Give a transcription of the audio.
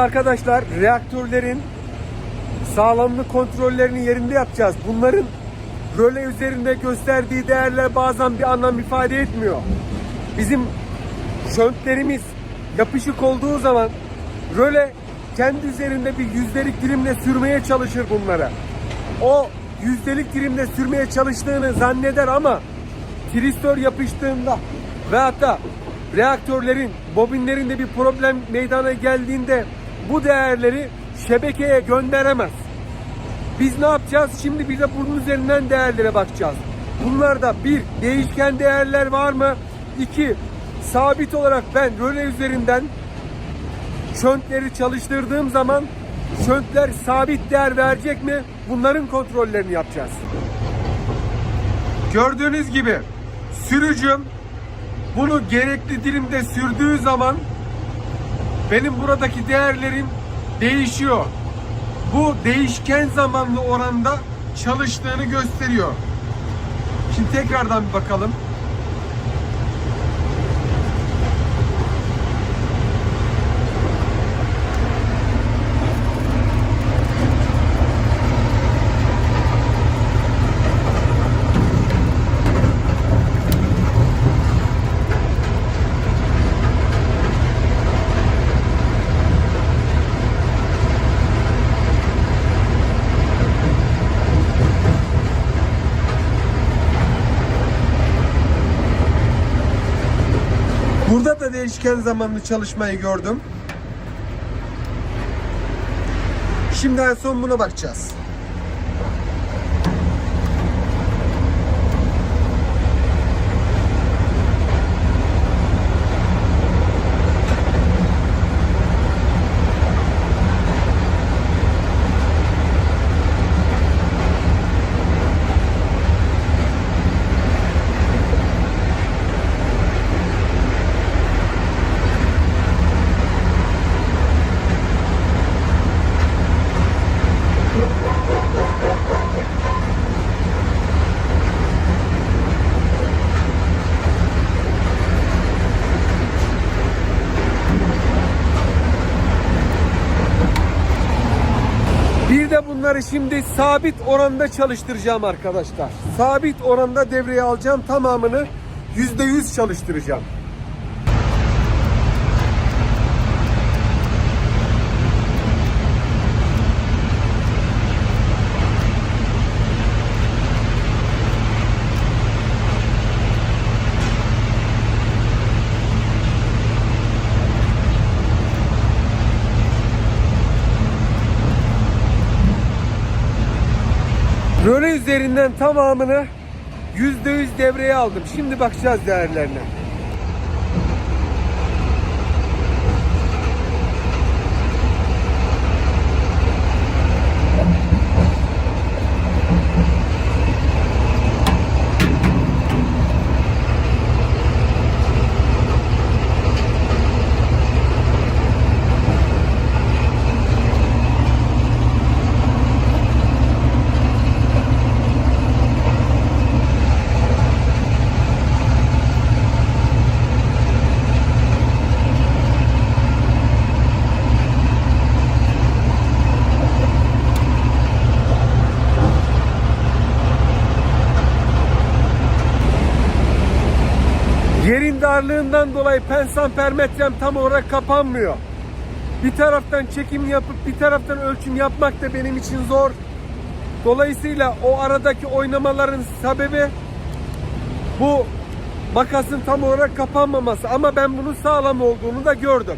arkadaşlar reaktörlerin sağlamlık kontrollerini yerinde yapacağız. Bunların röle üzerinde gösterdiği değerler bazen bir anlam ifade etmiyor. Bizim şöntlerimiz yapışık olduğu zaman röle kendi üzerinde bir yüzdelik dilimle sürmeye çalışır bunlara. O yüzdelik dilimle sürmeye çalıştığını zanneder ama tristör yapıştığında ve hatta reaktörlerin, bobinlerinde bir problem meydana geldiğinde bu değerleri şebekeye gönderemez. Biz ne yapacağız? Şimdi bir de bunun üzerinden değerlere bakacağız. Bunlarda bir, değişken değerler var mı? İki, sabit olarak ben röle üzerinden şöntleri çalıştırdığım zaman şöntler sabit değer verecek mi? Bunların kontrollerini yapacağız. Gördüğünüz gibi sürücüm bunu gerekli dilimde sürdüğü zaman benim buradaki değerlerim değişiyor. Bu değişken zamanlı oranda çalıştığını gösteriyor. Şimdi tekrardan bir bakalım. Burada da değişken zamanlı çalışmayı gördüm. Şimdi en son buna bakacağız. Bir bunları şimdi sabit oranda çalıştıracağım arkadaşlar. Sabit oranda devreye alacağım. Tamamını %100 çalıştıracağım. Röle üzerinden tamamını %100 devreye aldım. Şimdi bakacağız değerlerine. Yerin darlığından dolayı pensampermetrem tam olarak kapanmıyor. Bir taraftan çekim yapıp bir taraftan ölçüm yapmak da benim için zor. Dolayısıyla o aradaki oynamaların sebebi bu makasın tam olarak kapanmaması ama ben bunun sağlam olduğunu da gördüm.